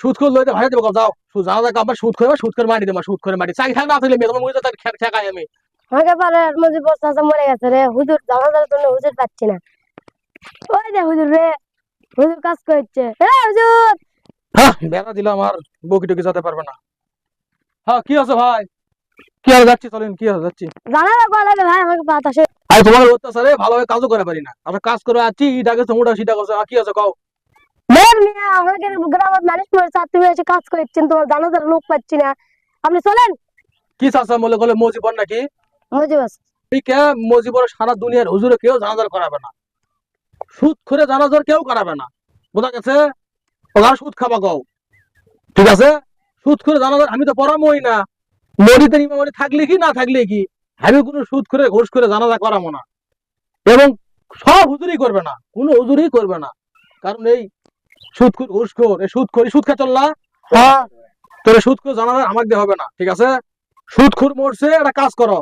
সুদ লইতে দেবো যাও। সুদ আমার সুদ করে সুদ করে মারি দেবো সুদ করে মারি। চাকরি থাক না মেয়ে তোমার মুখে তার ঠেকাই আমি। আমাকে পারে মজি বস্তা মরে গেছে রে। হুজুর জানাজার জন্য হুজুর পাচ্ছি না। ওই যে হুজুর রে হুজুর কাজ করছে। এ হুজুর! হ্যাঁ বেড়া দিলে আমার বকি টুকি যেতে পারবে না। হ্যাঁ কি আছে ভাই? কি আর যাচ্ছি চলেন কি আর যাচ্ছি। ভাই আমাকে বাতাসে। আরে তোমার অত্যাচারে ভালোভাবে কাজও করে পারি না। আমরা কাজ করে আছি ইটাকে তোমরা সেটা করছ কি আছে কও? গ্রামের মানুষ মরেছে আর তুমি এসে কাজ করছেন তোমার জানাজার লোক পাচ্ছি না। আপনি চলেন। কি চাষা বলে বলে মজিবর নাকি? মজি কে? মজিবর সারা দুনিয়ার হুজুরে কেউ জানাজার করাবে না। সুদ করে জানাজার কেউ করাবে না। বোঝা গেছে? ওরা সুদ খাবা কও। ঠিক আছে? সুদ করে জানাজার আমি তো পড়ামোই না। মরিতে ইমামরি থাকলে কি না থাকলে কি? আমি কোনো সুদ করে ঘোষ করে জানাজা করাবো না। এবং সব হুজুরি করবে না। কোনো হুজুরই করবে না। কারণ এই সুদ করে ঘুষ কর এই সুদ করে সুদ খা চললা। হ্যাঁ। তোর সুদ জানাজা আমাকে দিয়ে হবে না ঠিক আছে? সুদ খুর মরছে একটা কাজ করো।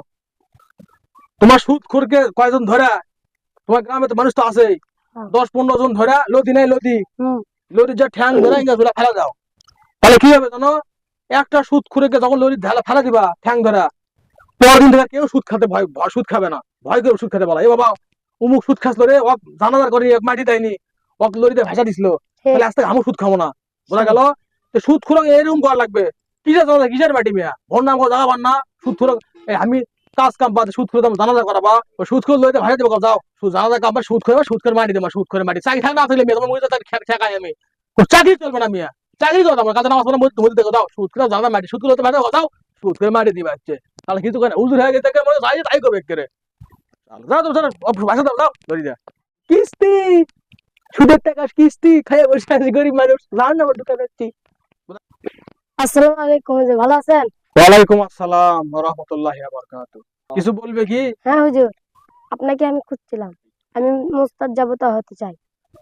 তোমার সুদ খুরকে কয়জন ধরে? তোমার গ্রামে তো মানুষ তো আছেই। হ্যাঁ। দশ পনেরো জন ধরে লদি নাই লদি। হুম। যা ঠ্যাং ধরে ইংরেজ ধরে ফেলা দাও। তাহলে কি হবে জানো? একটা সুদ খুরেকে যখন লরির ঢালা ফেলা দিবা ঠ্যাং ধরা পরের দিন থেকে কেউ সুদ খেতে ভয় ভয় সুদ খাবে না। ভয় করে সুদ খেতে বলা। এ বাবা উমুক সুদ খাসলো রে ওক জানাজার করে এক মাটি দেয়নি। ওক লরিতে ভাষা দিছিল। তাহলে আজ থেকে আমি সুদ খাব না। বোঝা গেল? সুদ খুরক এরকম করা লাগবে। কিসের জানা কিসের মাটি মিয়া? ভোর নাম করে জানাবার না। সুদ খুরক আমি কাজ কাম বাদ সুদ করে জানাজা করাবা সুদ করে লইতে ভাড়া দেবো যাও। জানাজা কাম সুদ করে সুদ করে মারি দেবো সুদ করে মারি চাকরি থাক না থাকলে মেয়ে তোমার মুখে তার ঠেকাই আমি। চাকরি চলবে না মিয়া। চাকরি করো আমার কাছে নামাজ পড়া মধ্যে দেখো দাও সুদ করে জানা মাটি সুদ করে মারি দাও সুদ করে মারি দিবা হচ্ছে। তাহলে কিছু করে উজুর হয়ে গেছে মনে যাই তাই করবে করে যাও তো ভাষা দাও দাও ধরি যা কিস্তি! সুদের টাকা কিস্তি খাইয়ে বসে আছি গরিব মানুষ। জান না দোকান যাচ্ছি। আসসালামু আলাইকুম হুজুর ভালো আছেন? ওয়ালাইকুম আসসালাম রহমতুল্লাহ বরকাত কিছু বলবে কি? হ্যাঁ হুজুর। আপনাকে আমি খুঁজছিলাম। আমি মুস্তাদ জাবতা হতে চাই।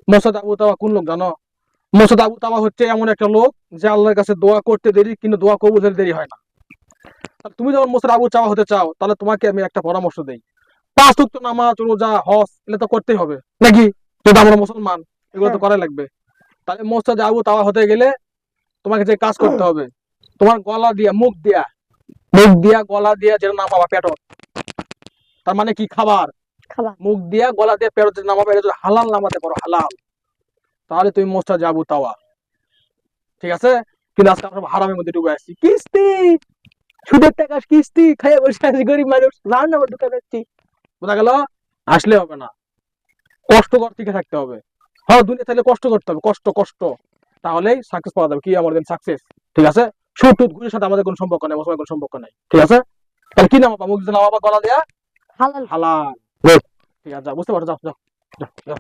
মোসাদ আবু তাওয়া কোন লোক জানো? মোসাদ আবু তাওয়া হচ্ছে এমন একটা লোক যে আল্লাহর কাছে দোয়া করতে দেরি কিন্তু দোয়া কবুলের দেরি হয় না। তুমি যখন মোসাদ আবু চাওয়া হতে চাও তাহলে তোমাকে আমি একটা পরামর্শ দেই। পাঁচ নামাজ রোজা হজ এগুলো তো করতেই হবে। নাকি? যদি আমরা মুসলমান এগুলো তো হ্যাঁ। করা লাগবে। তাহলে মোসাদ আবু তাওয়া হতে গেলে তোমাকে যে কাজ করতে হবে তোমার গলা দিয়া মুখ দিয়া মুখ দিয়া গলা দিয়া যেটা নামাবা পেট তার মানে কি? খাবার। মুখ দিয়া গলা দিয়ে যদি নামাবে এটা হালাল নামাতে পারো হালাল। তাহলে তুমি মোস্তা যাব তাওয়া। ঠিক আছে? কিন্তু আজকে আমরা হারামের মধ্যে ডুবে আসছি কিস্তি! সুদের টাকা কিস্তি! খাইয়ে বসে আছি গরিব মানুষ। রান নাম্বার ঢুকে যাচ্ছি। বোঝা গেল? আসলে হবে না। কষ্ট কর টিকে থাকতে হবে। হ্যাঁ দুনিয়া তাহলে কষ্ট করতে হবে কষ্ট কষ্ট। তাহলেই সাকসেস পাওয়া যাবে। কি আমাদের সাকসেস ঠিক আছে? সুর টুট গুলির সাথে আমাদের কোনো সম্পর্ক নেই মুসলমানের কোনো সম্পর্ক নেই। ঠিক আছে? তাহলে কি নামা মুখ নাম নামাবা গলা দেয়া? হালাল। হালাল। ঠিক আছে যাও, বুঝতে পারছ? যাও যাও যাও, যাও।